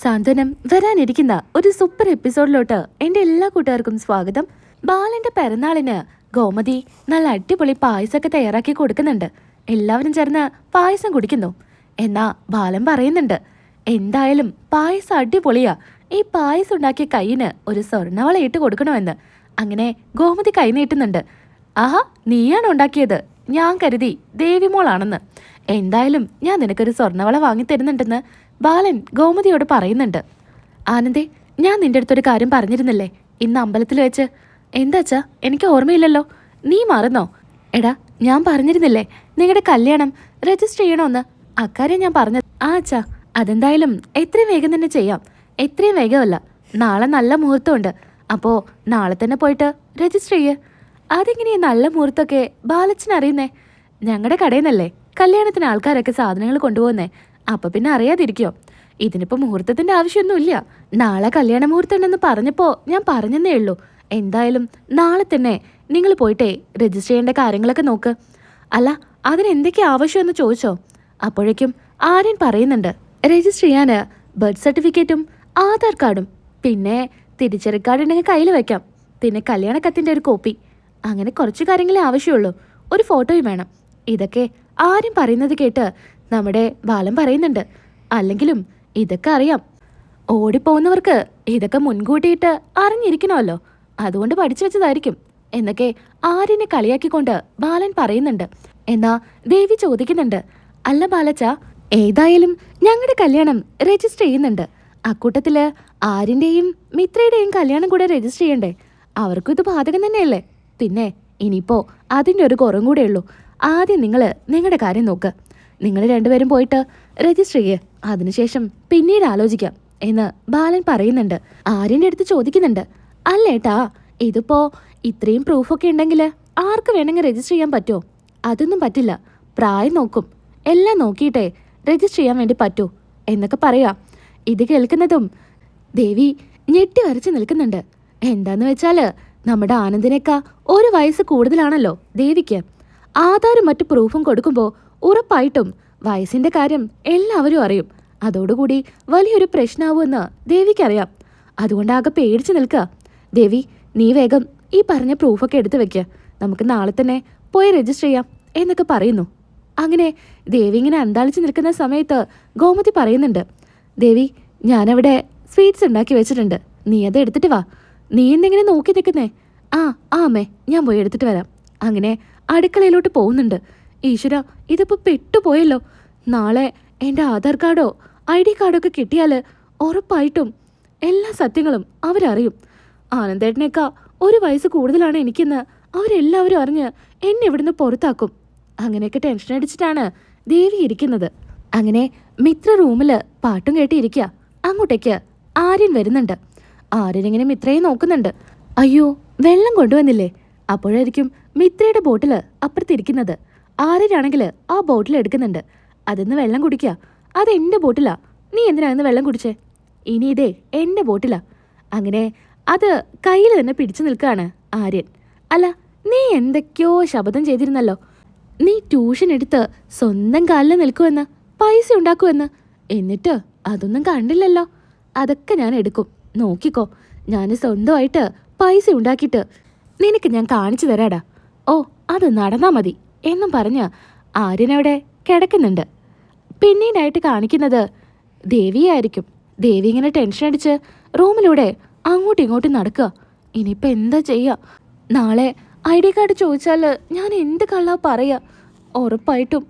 സാന്ത്വനം വരാനിരിക്കുന്ന ഒരു സൂപ്പർ എപ്പിസോഡിലോട്ട് എന്റെ എല്ലാ കൂട്ടുകാർക്കും സ്വാഗതം. ബാലന്റെ പിറന്നാളിന് ഗോമതി നല്ല അടിപൊളി പായസമൊക്കെ തയ്യാറാക്കി കൊടുക്കുന്നുണ്ട്. എല്ലാവരും ചേർന്ന് പായസം കുടിക്കുന്നു. എന്നാ ബാലൻ പറയുന്നുണ്ട് എന്തായാലും പായസം അടിപൊളിയാ. ഈ പായസം ഉണ്ടാക്കിയ കൈയിന് ഒരു സ്വർണവള ഇട്ട് കൊടുക്കണമെന്ന്. അങ്ങനെ ഗോമതി കൈ നീട്ടുന്നുണ്ട്. ആഹാ നീയാണ് ഉണ്ടാക്കിയത്. ഞാൻ കരുതി ദേവിമോളാണെന്ന്. എന്തായാലും ഞാൻ നിനക്കൊരു സ്വർണവള വാങ്ങിത്തരുന്നുണ്ടെന്ന് ബാലൻ ഗോമതിയോട് പറയുന്നുണ്ട്. ആനന്ദേ ഞാൻ നിന്റെ അടുത്തൊരു കാര്യം പറഞ്ഞിരുന്നില്ലേ? ഇന്ന് അമ്പലത്തിൽ വെച്ച്. എന്താച്ചാ എനിക്ക് ഓർമ്മയില്ലല്ലോ. നീ മറന്നോ? എടാ ഞാൻ പറഞ്ഞിരുന്നില്ലേ? നിങ്ങളുടെ കല്യാണം രജിസ്റ്റർ ചെയ്യണമെന്ന് അക്കാര്യം ഞാൻ പറഞ്ഞത്. ആ അച്ഛാ അതെന്തായാലും എത്രയും വേഗം തന്നെ ചെയ്യാം. എത്രയും വേഗമല്ല. നാളെ നല്ല മുഹൂർത്തമുണ്ട്. അപ്പോ നാളെ തന്നെ പോയിട്ട് രജിസ്റ്റർ ചെയ്യ്. അതെങ്ങനെയാ നല്ല മുഹൂർത്തമൊക്കെ ബാലച്ചൻ അറിയുന്നേ? ഞങ്ങളുടെ കടയിൽ നിന്നല്ലേ കല്യാണത്തിന് ആൾക്കാരൊക്കെ സാധനങ്ങൾ കൊണ്ടുപോകുന്നേ. അപ്പൊ പിന്നെ അറിയാതിരിക്കോ. ഇതിനിപ്പോ മുഹൂർത്തത്തിന്റെ ആവശ്യമൊന്നുമില്ല. നാളെ കല്യാണ മുഹൂർത്തമുണ്ടെന്ന് പറഞ്ഞപ്പോ ഞാൻ പറഞ്ഞെന്നേ ഉള്ളൂ. എന്തായാലും നാളെ തന്നെ നിങ്ങൾ പോയിട്ടേ രജിസ്റ്റർ ചെയ്യേണ്ട കാര്യങ്ങളൊക്കെ നോക്ക്. അല്ല അതിന് എന്തൊക്കെ ആവശ്യമെന്ന് ചോദിച്ചോ? അപ്പോഴേക്കും ആര്യൻ പറയുന്നുണ്ട് രജിസ്റ്റർ ചെയ്യാന് ബർത്ത് സർട്ടിഫിക്കറ്റും ആധാർ കാർഡും. പിന്നെ തിരിച്ചറി കാർഡ് ഉണ്ടെങ്കിൽ കയ്യിൽ വെക്കാം. പിന്നെ കല്യാണ കത്തിന്റെ ഒരു കോപ്പി അങ്ങനെ കുറച്ച് കാര്യങ്ങളെ ആവശ്യമുള്ളൂ. ഒരു ഫോട്ടോയും വേണം. ഇതൊക്കെ ആരും പറയുന്നത് കേട്ട് നമ്മുടെ ബാലൻ പറയുന്നുണ്ട്. അല്ലെങ്കിലും ഇതൊക്കെ അറിയാം. ഓടിപ്പോകുന്നവർക്ക് ഇതൊക്കെ മുൻകൂട്ടിയിട്ട് അറിഞ്ഞിരിക്കണമല്ലോ. അതുകൊണ്ട് പഠിച്ചു വെച്ചതായിരിക്കും. എന്നൊക്കെ ആര്യനെ കളിയാക്കിക്കൊണ്ട് ബാലൻ പറയുന്നുണ്ട്. എന്നാ ദേവി ചോദിക്കുന്നുണ്ട്. അല്ല ബാലച്ച ഏതായാലും ഞങ്ങളുടെ കല്യാണം രജിസ്റ്റർ ചെയ്യുന്നുണ്ട്. അക്കൂട്ടത്തിൽ ആര്യന്റെയും മിത്രയുടെയും കല്യാണം കൂടെ രജിസ്റ്റർ ചെയ്യണ്ടേ? അവർക്കും ഇത് ബാധകം തന്നെയല്ലേ? പിന്നെ ഇനിയിപ്പോ അതിന്റെ ഒരു കുറവും കൂടെ ഉള്ളൂ. ആദ്യം നിങ്ങൾ നിങ്ങളുടെ കാര്യം നോക്ക്. നിങ്ങൾ രണ്ടുപേരും പോയിട്ട് രജിസ്റ്റർ ചെയ്യേ. അതിനുശേഷം പിന്നീട് ആലോചിക്കാം എന്ന് ബാലൻ പറയുന്നുണ്ട്. ആര്യന്റെ അടുത്ത് ചോദിക്കുന്നുണ്ട്. അല്ലേട്ടാ ഇതിപ്പോ ഇത്രയും പ്രൂഫൊക്കെ ഉണ്ടെങ്കിൽ ആർക്ക് വേണമെങ്കിൽ രജിസ്റ്റർ ചെയ്യാൻ പറ്റുമോ? അതൊന്നും പറ്റില്ല. പ്രായം നോക്കും. എല്ലാം നോക്കിയിട്ടേ രജിസ്റ്റർ ചെയ്യാൻ വേണ്ടി പറ്റൂ എന്നൊക്കെ പറയാ. ഇത് കേൾക്കുന്നതും ദേവി ഞെട്ടി വരച്ച് നിൽക്കുന്നുണ്ട്. എന്താന്ന് വെച്ചാൽ നമ്മുടെ ആനന്ദിനേക്കാ ഒരു വയസ്സ് കൂടുതലാണല്ലോ ദേവിക്ക്. ആധാരം മറ്റു പ്രൂഫും കൊടുക്കുമ്പോൾ ഉറപ്പായിട്ടും വയസ്സിന്റെ കാര്യം എല്ലാവരും അറിയും. അതോടുകൂടി വലിയൊരു പ്രശ്നമാവുമെന്ന് ദേവിക്കറിയാം. അതുകൊണ്ടാകെ പേടിച്ചു നിൽക്കുക. ദേവി നീ വേഗം ഈ പറഞ്ഞ പ്രൂഫൊക്കെ എടുത്തു വെക്ക്. നമുക്ക് നാളെ തന്നെ പോയി രജിസ്റ്റർ ചെയ്യാം എന്നൊക്കെ പറയുന്നു. അങ്ങനെ ദേവി ഇങ്ങനെ അന്താളിച്ച് നിൽക്കുന്ന സമയത്ത് ഗോമതി പറയുന്നുണ്ട്. ദേവി ഞാനവിടെ സ്വീറ്റ്സ് ഉണ്ടാക്കി വെച്ചിട്ടുണ്ട്. നീ അത് എടുത്തിട്ട് വാ. നീ എന്തെങ്കിലും നോക്കി നിൽക്കുന്നേ? ആ ആ അമ്മേ ഞാൻ പോയി എടുത്തിട്ട് വരാം. അങ്ങനെ അടുക്കളയിലോട്ട് പോകുന്നുണ്ട്. ഈശ്വര ഇതിപ്പോ പെട്ടുപോയല്ലോ. നാളെ എന്റെ ആധാർ കാർഡോ ഐ ഡി കാർഡോ ഒക്കെ കിട്ടിയാൽ ഉറപ്പായിട്ടും എല്ലാ സത്യങ്ങളും അവരറിയും. ആനന്ദേട്ടനേക്കാ ഒരു വയസ്സ് കൂടുതലാണ് എനിക്കെന്ന് അവരെല്ലാവരും അറിഞ്ഞ് എന്നെ ഇവിടുന്ന് പുറത്താക്കും. അങ്ങനെയൊക്കെ ടെൻഷൻ അടിച്ചിട്ടാണ് ദേവി ഇരിക്കുന്നത്. അങ്ങനെ മിത്ര റൂമിൽ പാട്ടും കേട്ടിരിക്കുക അങ്ങോട്ടേക്ക് ആര്യൻ വരുന്നുണ്ട്. ആര്യൻ ഇങ്ങനെ മിത്രയെ നോക്കുന്നുണ്ട്. അയ്യോ വെള്ളം കൊണ്ടുവന്നില്ലേ? അപ്പോഴായിരിക്കും മിത്രയുടെ ബോട്ടിൽ അപ്പുറത്തിരിക്കുന്നത്. ആര്യനാണെങ്കിൽ ആ ബോട്ടിൽ എടുക്കുന്നുണ്ട്. അതിന്ന് വെള്ളം കുടിക്കുക അത് എന്റെ ബോട്ടിലാ. നീ എന്തിനാ വെള്ളം കുടിച്ചേ? ഇനി ഇതേ എന്റെ ബോട്ടിലാ. അങ്ങനെ അത് കയ്യിൽ തന്നെ പിടിച്ചു നിൽക്കുകയാണ് ആര്യൻ. അല്ല നീ എന്തൊക്കെയോ ശബ്ദം ചെയ്തിരുന്നല്ലോ. നീ ട്യൂഷൻ എടുത്ത് സ്വന്തം കാലിൽ നിൽക്കുമെന്ന് പൈസ ഉണ്ടാക്കുമെന്ന് എന്നിട്ട് അതൊന്നും കണ്ടില്ലല്ലോ. അതൊക്കെ ഞാൻ എടുക്കും. നോക്കിക്കോ. ഞാൻ സ്വന്തമായിട്ട് പൈസ ഉണ്ടാക്കിയിട്ട് നിനക്ക് ഞാൻ കാണിച്ചു തരാടാ. ഓ അത് നടന്നാ മതി. എന്നും പറഞ്ഞ് ആര്യനവിടെ കിടക്കുന്നുണ്ട്. പിന്നീടായിട്ട് കാണിക്കുന്നത് ദേവിയായിരിക്കും. ദേവി ഇങ്ങനെ ടെൻഷൻ അടിച്ച് റൂമിലൂടെ അങ്ങോട്ടും ഇങ്ങോട്ടും നടക്കുക. ഇനിയിപ്പോൾ എന്താ ചെയ്യുക നാളെ ഐ ഡി കാർഡ് ചോദിച്ചാൽ ഞാൻ എന്ത് കള്ളാ പറയുക ഉറപ്പായിട്ടും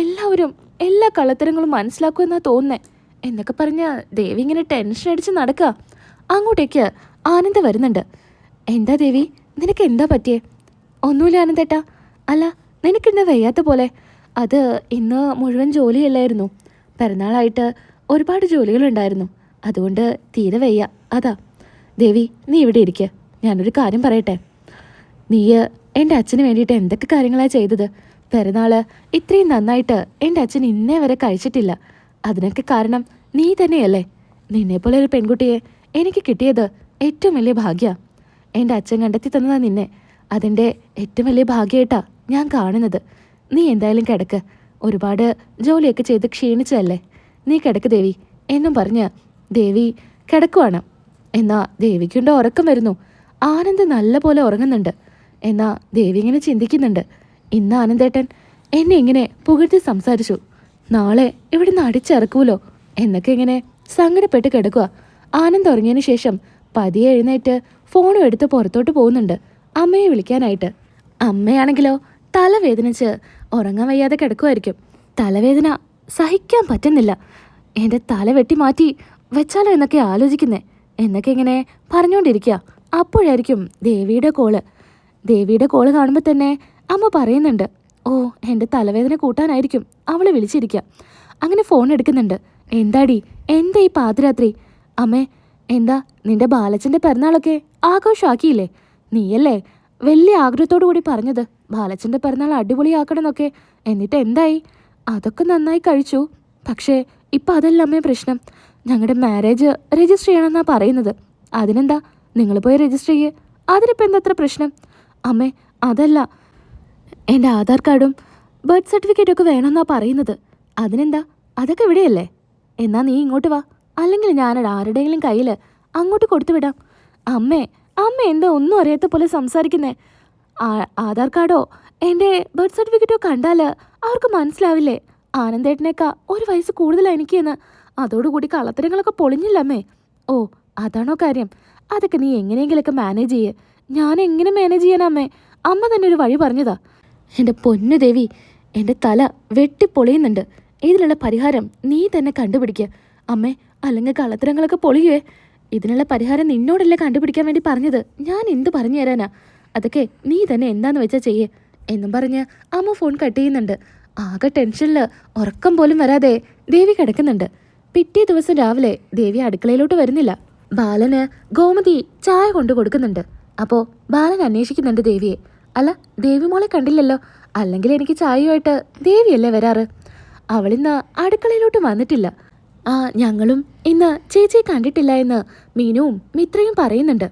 എല്ലാവരും എല്ലാ കള്ളത്തരങ്ങളും മനസ്സിലാക്കുമെന്നാ തോന്നുന്നേ. എന്നൊക്കെ പറഞ്ഞ് ദേവി ഇങ്ങനെ ടെൻഷൻ അടിച്ച് നടക്കുക. അങ്ങോട്ടേക്ക് ആനന്ദ വരുന്നുണ്ട്. എന്താ ദേവി? നിനക്ക് എന്താ പറ്റിയേ? ഒന്നുമില്ല ആനന്ദേട്ടാ. അല്ല നിനക്കെന്താ വയ്യാത്ത പോലെ. അത് ഇന്ന് മുഴുവൻ ജോലിയല്ലായിരുന്നു. പിറന്നാളായിട്ട് ഒരുപാട് ജോലികളുണ്ടായിരുന്നു. അതുകൊണ്ട് തീരെ വയ്യ. അതാ. ദേവി നീ ഇവിടെ ഇരിക്കുക ഞാനൊരു കാര്യം പറയട്ടെ. നീ എന്റെ അച്ഛന് വേണ്ടിയിട്ട് എന്തൊക്കെ കാര്യങ്ങളാണ് ചെയ്തത്? പിറന്നാൾ ഇത്രയും നന്നായിട്ട് എന്റെ അച്ഛൻ ഇന്നേ വരെ കഴിച്ചിട്ടില്ല. അതിനൊക്കെ കാരണം നീ തന്നെയല്ലേ. നിന്നെപ്പോലെ ഒരു പെൺകുട്ടിയെ എനിക്ക് കിട്ടിയത് ഏറ്റവും വലിയ ഭാഗ്യ. എന്റെ അച്ഛൻ കണ്ടെത്തി തന്നതാ നിന്നെ. അതിന്റെ ഏറ്റവും വലിയ ഭാഗ്യമായിട്ടാ ഞാൻ കാണുന്നത്. നീ എന്തായാലും കിടക്ക്. ഒരുപാട് ജോലിയൊക്കെ ചെയ്ത് ക്ഷീണിച്ചതല്ലേ? നീ കിടക്ക് ദേവി. എന്നും പറഞ്ഞ് ദേവി കിടക്കുവാണ്. എന്നാ ദേവിക്കുണ്ട് ഉറക്കം വരുന്നു. ആനന്ദ് നല്ലപോലെ ഉറങ്ങുന്നുണ്ട്. എന്നാ ദേവി ഇങ്ങനെ ചിന്തിക്കുന്നുണ്ട്. ഇന്ന് ആനന്ദേട്ടൻ എന്നെ ഇങ്ങനെ പുകഴ്ത്തി സംസാരിച്ചു. നാളെ ഇവിടുന്ന് അടിച്ചിറക്കൂലോ എന്നൊക്കെ ഇങ്ങനെ സങ്കടപ്പെട്ട് കിടക്കുക ആനന്ദ് ഉറങ്ങിയതിന് ശേഷം പതിയെ എഴുന്നേറ്റ് ഫോണും എടുത്ത് പുറത്തോട്ട് പോകുന്നുണ്ട്. അമ്മയെ വിളിക്കാനായിട്ട്. അമ്മയാണെങ്കിലോ? തലവേദനിച്ച് ഉറങ്ങാൻ വയ്യാതെ കിടക്കുമായിരിക്കും തലവേദന സഹിക്കാൻ പറ്റുന്നില്ല. എന്റെ തല വെട്ടി മാറ്റി വെച്ചാലോ എന്നൊക്കെ ആലോചിക്കുന്നേ. എന്നൊക്കെ ഇങ്ങനെ പറഞ്ഞുകൊണ്ടിരിക്കുക. അപ്പോഴായിരിക്കും ദേവിയുടെ കോൾ. ദേവിയുടെ കോൾ കാണുമ്പോൾ തന്നെ അമ്മ പറയുന്നുണ്ട് ഓ എന്റെ തലവേദന കൂട്ടാനായിരിക്കും. അവളെ വിളിച്ചിരിക്കുക. അങ്ങനെ ഫോൺ എടുക്കുന്നുണ്ട്. എന്താടി? എന്താ ഈ പാതിരാത്രി? അമ്മേ എന്താ നിന്റെ ബാലച്ചന്റെ പിറന്നാളൊക്കെ ആഘോഷമാക്കിയില്ലേ? നീയല്ലേ? വലിയ ആഗ്രഹത്തോടു കൂടി പറഞ്ഞത് ബാലച്ചന്റെ പിറന്നാൾ അടിപൊളിയാക്കണമെന്നൊക്കെ. എന്നിട്ട് എന്തായി? അതൊക്കെ നന്നായി കഴിച്ചു. പക്ഷേ ഇപ്പം അതല്ല അമ്മേ പ്രശ്നം. ഞങ്ങളുടെ മാരേജ് രജിസ്റ്റർ ചെയ്യണമെന്നാ പറയുന്നത്. അതിനെന്താ? നിങ്ങൾ പോയി രജിസ്റ്റർ ചെയ്യേ. അതിനിപ്പോൾ എന്താ അത്ര പ്രശ്നം? അമ്മേ അതല്ല. എന്റെ ആധാർ കാർഡും ബർത്ത് സർട്ടിഫിക്കറ്റും ഒക്കെ വേണമെന്നാ പറയുന്നത്. അതിനെന്താ? അതൊക്കെ ഇവിടെയല്ലേ? എന്നാ നീ ഇങ്ങോട്ട് വാ. അല്ലെങ്കിൽ ഞാൻ ആരുടെയെങ്കിലും കയ്യിൽ അങ്ങോട്ട് കൊടുത്തു വിടാം. അമ്മേ അമ്മ എന്താ ഒന്നും അറിയാത്ത പോലെ സംസാരിക്കുന്നേ? ആധാർ കാർഡോ? എന്റെ ബർത്ത് സർട്ടിഫിക്കറ്റോ കണ്ടാൽ അവർക്ക് മനസ്സിലാവില്ലേ? ആനന്ദേട്ടനേക്കാ ഒരു വയസ്സ് കൂടുതലാണ് എനിക്കെന്ന്. അതോടുകൂടി കള്ളത്തരങ്ങളൊക്കെ പൊളിഞ്ഞില്ല അമ്മേ. ഓ അതാണോ കാര്യം. അതൊക്കെ നീ എങ്ങനെയെങ്കിലൊക്കെ മാനേജ് ചെയ്യേ. ഞാൻ എങ്ങനെ മാനേജ് ചെയ്യാനാ അമ്മേ? അമ്മ തന്നെ ഒരു വഴി പറഞ്ഞതാ. എന്റെ പൊന്നു ദേവി എന്റെ തല വെട്ടിപ്പൊളിയുന്നുണ്ട്. ഇതിലുള്ള പരിഹാരം നീ തന്നെ കണ്ടുപിടിക്കുക അമ്മേ അല്ലെങ്കിൽ കള്ളത്തരങ്ങളൊക്കെ പൊളിയുവേ. ഇതിനുള്ള പരിഹാരം നിന്നോടല്ലേ കണ്ടുപിടിക്കാൻ വേണ്ടി പറഞ്ഞത്? ഞാൻ എന്ത് പറഞ്ഞു തരാനാ? അതൊക്കെ നീ തന്നെ എന്താന്ന് വെച്ചാൽ ചെയ്യേ. എന്നും പറഞ്ഞ് അമ്മ ഫോൺ കട്ട് ചെയ്യുന്നുണ്ട്. ആകെ ടെൻഷനിൽ ഉറക്കം പോലും വരാതെ ദേവി കിടക്കുന്നുണ്ട്. പിറ്റേ ദിവസം രാവിലെ ദേവി അടുക്കളയിലോട്ട് വരുന്നില്ല. ബാലന് ഗോമതി ചായ കൊണ്ടു കൊടുക്കുന്നുണ്ട്. അപ്പോൾ ബാലൻ അന്വേഷിക്കുന്നുണ്ട് ദേവിയെ. അല്ല ദേവി മോളെ കണ്ടില്ലല്ലോ. അല്ലെങ്കിൽ എനിക്ക് ചായയുമായിട്ട് ദേവിയല്ലേ വരാറ്? അവളിന്ന് അടുക്കളയിലോട്ട് വന്നിട്ടില്ല. ആ ഞങ്ങളും ഇന്ന് ചേച്ചിയെ കണ്ടിട്ടില്ല എന്ന് മീനുവും മിത്രയും പറയുന്നുണ്ട്.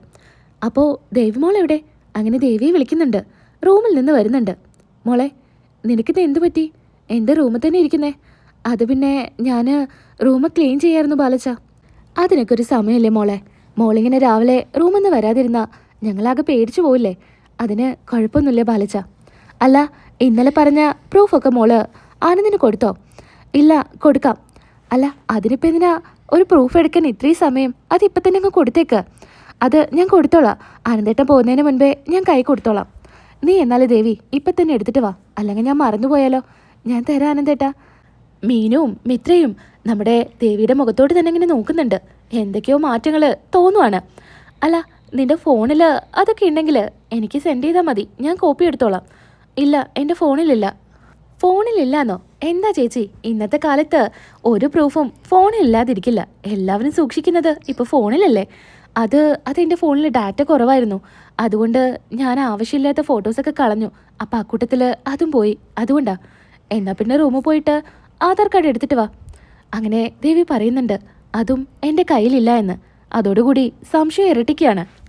അപ്പോൾ ദേവിമോൾ എവിടെ? അങ്ങനെ ദേവിയെ വിളിക്കുന്നുണ്ട്. റൂമിൽ നിന്ന് വരുന്നുണ്ട്. മോളെ നിനക്കിത് എന്തു പറ്റി? എന്റെ റൂമിൽ തന്നെ ഇരിക്കുന്നേ? അത് പിന്നെ ഞാൻ റൂം ക്ലീൻ ചെയ്യായിരുന്നു ബാലച്ച. അതിനൊക്കെ ഒരു സമയമല്ലേ മോളെ. മോളിങ്ങനെ രാവിലെ റൂമിൽ നിന്ന് വരാതിരുന്ന ഞങ്ങളാകെ പേടിച്ചു പോവില്ലേ? അതിന് കുഴപ്പമൊന്നുമില്ലേ ബാലച്ച? അല്ല ഇന്നലെ പറഞ്ഞ പ്രൂഫൊക്കെ മോൾ ആനന്ദിന് കൊടുത്തോ? ഇല്ല കൊടുക്കാം. അല്ല അതിനിപ്പോൾ എന്തിനാ? ഒരു പ്രൂഫ് എടുക്കാൻ ഇത്രയും സമയം. അത് തന്നെ അങ്ങ് കൊടുത്തേക്ക്. അത് ഞാൻ കൊടുത്തോളാം. ആനന്ദേട്ടൻ പോകുന്നതിന് മുൻപേ ഞാൻ കൈ കൊടുത്തോളാം. നീ എന്നാലും ദേവി ഇപ്പം തന്നെ എടുത്തിട്ട് വാ. അല്ലെങ്കിൽ ഞാൻ മറന്നുപോയാലോ ഞാൻ തരാം ആനന്ദേട്ടാ മീനും മിത്രയും നമ്മുടെ ദേവിയുടെ മുഖത്തോട്ട് തന്നെ ഇങ്ങനെ നോക്കുന്നുണ്ട്. എന്തൊക്കെയോ മാറ്റങ്ങൾ തോന്നുവാണ്. അല്ല നിന്റെ ഫോണിൽ അതൊക്കെ ഉണ്ടെങ്കിൽ എനിക്ക് സെൻഡ് ചെയ്താൽ മതി. ഞാൻ കോപ്പി എടുത്തോളാം. ഇല്ല എന്റെ ഫോണിലില്ല. ഫോണിലില്ലാന്നോ? എന്താ ചേച്ചി? ഇന്നത്തെ കാലത്ത് ഒരു പ്രൂഫും ഫോണിലില്ലാതിരിക്കില്ല. എല്ലാവരും സൂക്ഷിക്കുന്നത് ഇപ്പോൾ ഫോണിലല്ലേ. അത് അതെന്റെ ഫോണിൽ ഡാറ്റ കുറവായിരുന്നു. അതുകൊണ്ട് ഞാൻ ആവശ്യമില്ലാത്ത ഫോട്ടോസൊക്കെ കളഞ്ഞു. അപ്പം അക്കൂട്ടത്തിൽ അതും പോയി. അതുകൊണ്ടാ. എന്നാ പിന്നെ റൂമിൽ പോയിട്ട് ആധാർ കാർഡ് എടുത്തിട്ട് വാ. അങ്ങനെ ദേവി പറയുന്നുണ്ട്. അതും എന്റെ കയ്യിലില്ല എന്ന്. അതോടുകൂടി സംശയം ഇരട്ടിക്കുകയാണ്.